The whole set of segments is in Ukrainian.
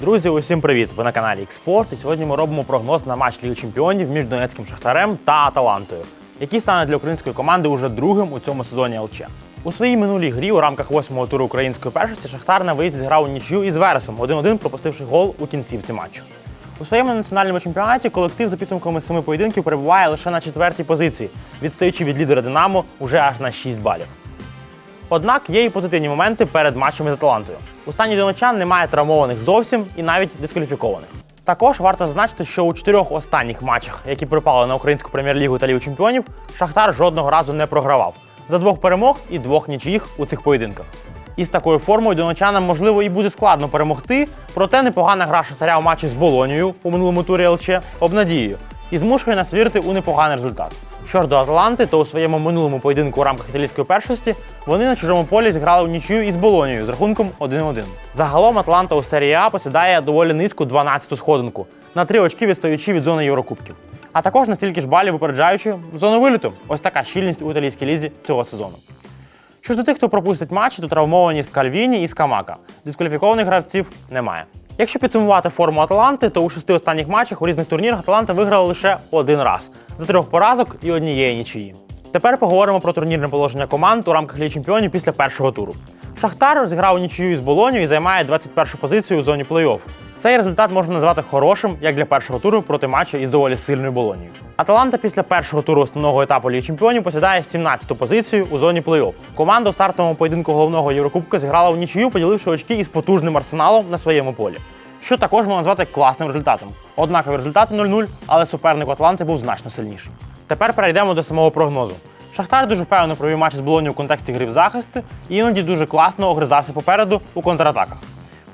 Друзі, усім привіт! Ви на каналі Експорт. І сьогодні ми робимо прогноз на матч Ліги Чемпіонів між Донецьким Шахтарем та Аталантою, який стане для української команди уже другим у цьому сезоні ЛЧ. У своїй минулій грі у рамках восьмого туру української першості Шахтар на виїзді зіграв у нічию із Вересом 1-1, пропустивши гол у кінцівці матчу. У своєму національному чемпіонаті колектив за підсумками семи поєдинків перебуває лише на четвертій позиції, відстаючи від лідера Динамо уже аж на 6 балів. Однак є і позитивні моменти перед матчами з Аталантою. У стані донечан немає травмованих зовсім і навіть дискваліфікованих. Також варто зазначити, що у чотирьох останніх матчах, які припали на українську прем'єр-лігу та Лігу чемпіонів, Шахтар жодного разу не програвав. За двох перемог і двох нічиїх у цих поєдинках. Із такою формою донечанам, можливо, і буде складно перемогти, проте непогана гра Шахтаря у матчі з Болонією у минулому турі ЛЧ обнадіює і змушує нас вірити у непоганий результат. Що ж до Аталанти, то у своєму минулому поєдинку у рамках італійської першості вони на чужому полі зіграли у нічию із Болонією з рахунком 1-1. Загалом Атланта у серії А посідає доволі низьку 12-ту сходинку, на три очки відстаючи від зони Єврокубків. А також на стільки ж балів випереджаючи зону виліту. Ось така щільність у італійській лізі цього сезону. Що ж до тих, хто пропустить матчі, то травмовані Скальвіні і Скамака. Дискваліфікованих гравців немає. Якщо підсумувати форму Аталанти, то у шести останніх матчах у різних турнірах Аталанта виграла лише один раз за трьох поразок і однієї нічиї. Тепер поговоримо про турнірне положення команд у рамках Ліги Чемпіонів після першого туру. Шахтар розіграв нічию із Болонію і займає 21 позицію у зоні плей-офф. Цей результат можна назвати хорошим як для першого туру проти матчу із доволі сильною Болонією. Аталанта після першого туру основного етапу Ліги Чемпіонів посідає 17-ту позицію у зоні плей-офф. Команда у стартовому поєдинку головного Єврокубка зіграла в нічию, поділивши очки із потужним арсеналом на своєму полі. Що також можна назвати класним результатом. Однакові результати 0-0, але суперник Атланти був значно сильніший. Тепер перейдемо до самого прогнозу. Шахтар дуже впевнено провів матч з Болоні у контексті гри в захисти і іноді дуже класно огризався попереду у контратаках.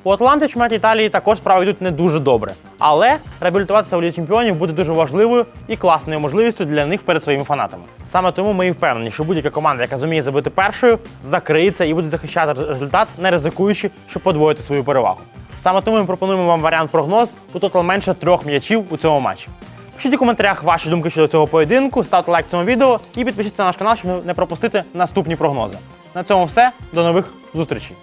У Атланти в Італії також справи йдуть не дуже добре, але реабілітуватися у Лізі чемпіонів буде дуже важливою і класною можливістю для них перед своїми фанатами. Саме тому ми і впевнені, що будь-яка команда, яка зуміє забити першою, закриється і буде захищати результат, не ризикуючи, щоб подвоїти свою перевагу. Саме тому ми пропонуємо вам варіант прогноз у тотал менше трьох м'ячів у цьому матчі. Пишіть у коментарях ваші думки щодо цього поєдинку, ставте лайк цьому відео і підпишіться на наш канал, щоб не пропустити наступні прогнози. На цьому все. До нових зустрічей.